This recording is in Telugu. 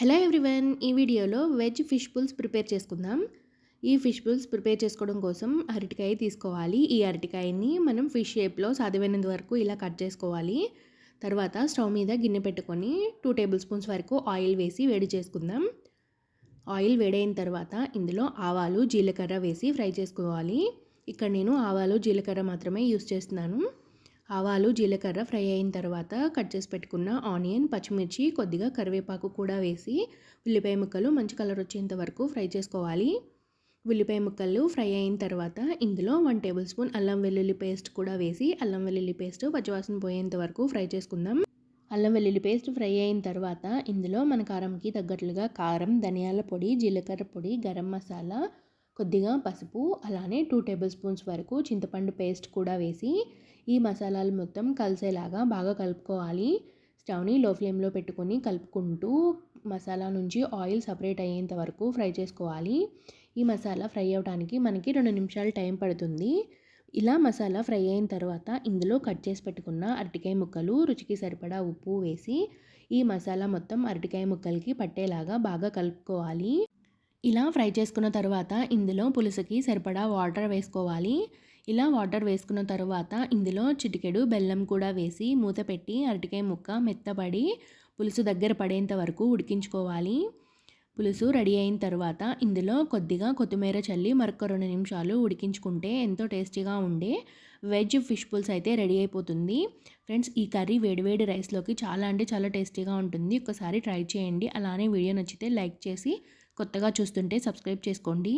హలో ఎవ్రీవన్ ఈ వీడియోలో వెజ్ ఫిష్ పుల్స్ ప్రిపేర్ చేసుకుందాం. ఈ ఫిష్ పుల్స్ ప్రిపేర్ చేసుకోవడం కోసం అరటికాయ తీసుకోవాలి. ఈ అరటికాయని మనం ఫిష్ షేప్లో సాధ్యమైనంత వరకు ఇలా కట్ చేసుకోవాలి. తర్వాత స్టవ్ మీద గిన్నె పెట్టుకొని టూ టేబుల్ స్పూన్స్ వరకు ఆయిల్ వేసి వేడి చేసుకుందాం. ఆయిల్ వేడైన తర్వాత ఇందులో ఆవాలు జీలకర్ర వేసి ఫ్రై చేసుకోవాలి. ఇక్కడ నేను ఆవాలు జీలకర్ర మాత్రమే యూస్ చేస్తున్నాను. ఆవాలు జీలకర్ర ఫ్రై అయిన తర్వాత కట్ చేసి పెట్టుకున్న ఆనియన్ పచ్చిమిర్చి కొద్దిగా కరివేపాకు కూడా వేసి ఉల్లిపాయ ముక్కలు మంచి కలర్ వచ్చేంత వరకు ఫ్రై చేసుకోవాలి. ఉల్లిపాయ ముక్కలు ఫ్రై అయిన తర్వాత ఇందులో వన్ టేబుల్ స్పూన్ అల్లం వెల్లుల్లి పేస్ట్ కూడా వేసి అల్లం వెల్లుల్లి పేస్ట్ పచ్చివాసన పోయేంత వరకు ఫ్రై చేసుకుందాం. అల్లం వెల్లుల్లి పేస్ట్ ఫ్రై అయిన తర్వాత ఇందులో మన కారంకి తగ్గట్లుగా కారం ధనియాల పొడి జీలకర్ర పొడి గరం మసాలా కొద్దిగా పసుపు అలానే టూ టేబుల్ స్పూన్స్ వరకు చింతపండు పేస్ట్ కూడా వేసి ఈ మసాలాలు మొత్తం కలిసేలాగా బాగా కలుపుకోవాలి. స్టవ్ని లో ఫ్లేమ్లో పెట్టుకొని కలుపుకుంటూ మసాలా నుంచి ఆయిల్ సపరేట్ అయ్యేంత వరకు ఫ్రై చేసుకోవాలి. ఈ మసాలా ఫ్రై అవ్వడానికి మనకి రెండు నిమిషాలు టైం పడుతుంది. ఇలా మసాలా ఫ్రై అయిన తర్వాత ఇందులో కట్ చేసి పెట్టుకున్న అరటికాయ ముక్కలు రుచికి సరిపడా ఉప్పు వేసి ఈ మసాలా మొత్తం అరటికాయ ముక్కలకి పట్టేలాగా బాగా కలుపుకోవాలి. ఇలా ఫ్రై చేసుకున్న తర్వాత ఇందులో పులుసుకి సరిపడా వాటర్ వేసుకోవాలి. ఇలా వాటర్ వేసుకున్న తర్వాత ఇందులో చిటికెడు బెల్లం కూడా వేసి మూత పెట్టి అరటికాయ ముక్క మెత్తపడి పులుసు దగ్గర పడేంత వరకు ఉడికించుకోవాలి. పులుసు రెడీ అయిన తర్వాత ఇందులో కొద్దిగా కొత్తిమీర చల్లి మరొక రెండు నిమిషాలు ఉడికించుకుంటే ఎంతో టేస్టీగా ఉండే వెజ్ ఫిష్ పుల్స్ అయితే రెడీ అయిపోతుంది. ఫ్రెండ్స్ ఈ కర్రీ వేడివేడి రైస్లోకి చాలా అంటే చాలా టేస్టీగా ఉంటుంది. ఒకసారి ట్రై చేయండి. అలానే వీడియో నచ్చితే లైక్ చేసి కొత్తగా చూస్తుంటే సబ్స్క్రైబ్ చేసుకోండి.